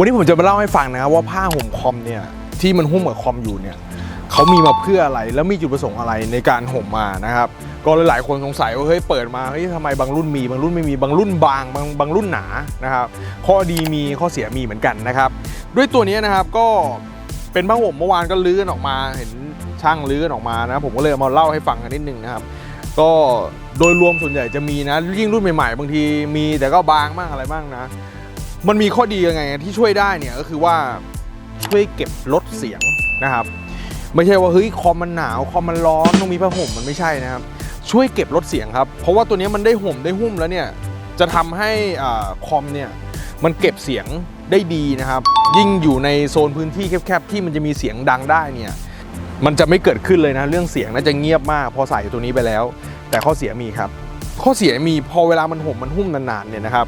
วันนี้ผมจะมาเล่าให้ฟังนะครับว่าผ้าห่มคอมเนี่ยที่มันหุ้มกับคอมอยู่เนี่ยเขามีมาเพื่ออะไรแล้วมีจุดประสงค์อะไรในการห่มมานะครับก็หลายๆคนสงสัยว่าเฮ้ยเปิดมาเฮ้ยทำไมบางรุ่นมีบางรุ่นไม่มีบางรุ่นบางบางบางรุ่นหนานะครับข้อดีมีข้อเสียมีเหมือนกันนะครับด้วยตัวนี้นะครับก็เป็นผ้าห่มเมื่อวานก็ลื้อกันออกมาเห็นช่างลื้อกันออกมานะผมก็เลยมาเล่าให้ฟังกันนิดนึงนะครับก็โดยรวมส่วนใหญ่จะมีนะยิ่งรุ่นใหม่ๆ บางทีมีแต่ก็บางมากอะไรบ้างนะ มันมีข้อดียังไงที่ช่วยได้เนี่ยก็คือว่าช่วยเก็บลดเสียงนะครับ ไม่ใช่ว่าเฮ้ยคอมมันหนาวคอมมันร้อนต้องมีผ้าห่มมันไม่ใช่นะครับ ช่วยเก็บลดเสียงครับ เพราะว่าตัวนี้มันได้ห่มได้หุ้มแล้วเนี่ยจะทำให้คอมเนี่ยมันเก็บเสียงได้ดีนะครับ ยิ่งอยู่ในโซนพื้นที่แคบๆที่มันจะมีเสียงดังได้เนี่ยมันจะไม่เกิดขึ้นเลยนะ เรื่องเสียงน่าจะเงียบมาก พอใส่ตัวนี้ไปแล้ว แต่ข้อเสียมีครับ ข้อเสียมีพอเวลามันห่มมันหุ้มนานๆเนี่ยนะครับ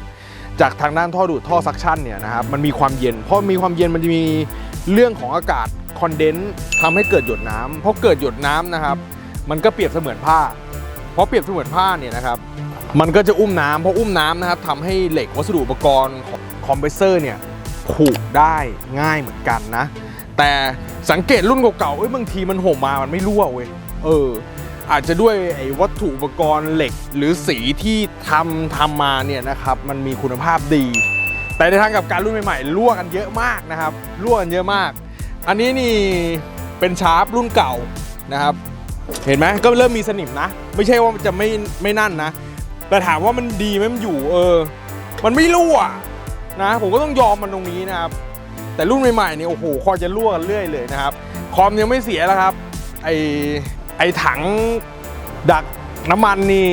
จากทางด้านท่อดูดท่อซักชั่นเนี่ยนะครับมันมีความเย็น เพราะมีความเย็นมันจะมีเรื่องของอากาศคอนเดนซ์ทำให้เกิดหยดน้ำเพราะเกิดหยดน้ำนะครับ มันก็เปรียบเสมือนผ้า เพราะเปรียบเสมือนผ้าเนี่ยนะครับมันก็จะอุ้มน้ำเพราะอุ้มน้ำนะครับทำให้เหล็กวัสดุอุปกรณ์ของคอมเพรสเซอร์เนี่ยผุได้ง่ายเหมือนกันนะ แต่สังเกตรุ่นเก่าๆเอ้ยบางทีมันห่มมามันไม่รั่วเว้ยเออ อาจจะด้วยไอ้วัตถุอุปกรณ์เหล็ก หรือสีที่ทำทำมาเนี่ยนะครับมันมีคุณภาพดี แต่ในทางกับการรุ่นใหม่ๆร่วกันเยอะมากนะครับร่วกันเยอะมาก อันนี้นี่เป็นชาร์ปรุ่นเก่านะครับ เห็นไหมก็เริ่มมีสนิมนะ ไม่ใช่ว่าจะไม่ไม่นั่นนะ แต่ถามว่ามันดีไหมมันอยู่เออ มันไม่รั่วนะ ผมก็ต้องยอมมันตรงนี้นะครับ แต่รุ่นใหม่ๆเนี่ยโอ้โหคอจะรั่วกันเรื่อยเลยนะครับคอมยังไม่เสียแล้วครับไอ ไอถังดักน้ำมันนี่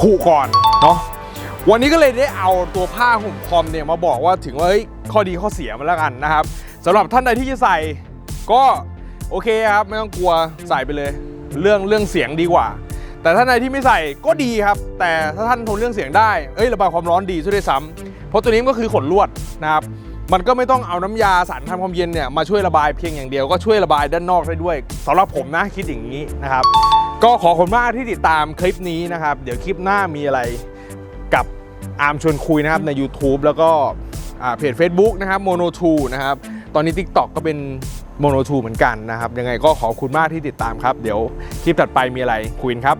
ผุก่อนเนาะวันนี้ก็เลยได้เอาตัวผ้าห่มคอมเนี่ยมาบอกว่าถึงว่าเฮ้ยข้อดีข้อเสียมันแล้วกันนะครับสำหรับท่านใดที่จะใส่ก็โอเคครับไม่ต้องกลัวใส่ไปเลย เรื่องเรื่องเสียงดีกว่า แต่ท่านใดที่ไม่ใส่ก็ดีครับ แต่ถ้าท่านทนเรื่องเสียงได้เอ้ยระบายความร้อนดีซะด้ซ้ำเพราะตัวนี้ก็คือขนลวดนะครับ มันก็ไม่ต้องเอาน้ำยาสารทำความเย็นเนี่ยมาช่วยระบายเพียงอย่างเดียวก็ช่วยระบายด้านนอกได้ด้วยสำหรับผมนะคิดอย่างนี้นะครับ ก็ขอขอบคุณมากที่ติดตามคลิปนี้นะครับ เดี๋ยวคลิปหน้ามีอะไรกับอาร์มชวนคุยนะครับใน YouTube แล้วก็อ่าเพจ Facebook นะครับ Mono 2นะครับตอนนี้ TikTok ก็เป็น Mono 2เหมือนกันนะครับ ยังไงก็ขอบคุณมากที่ติดตามครับ เดี๋ยวคลิปถัดไปมีอะไรคุยครับ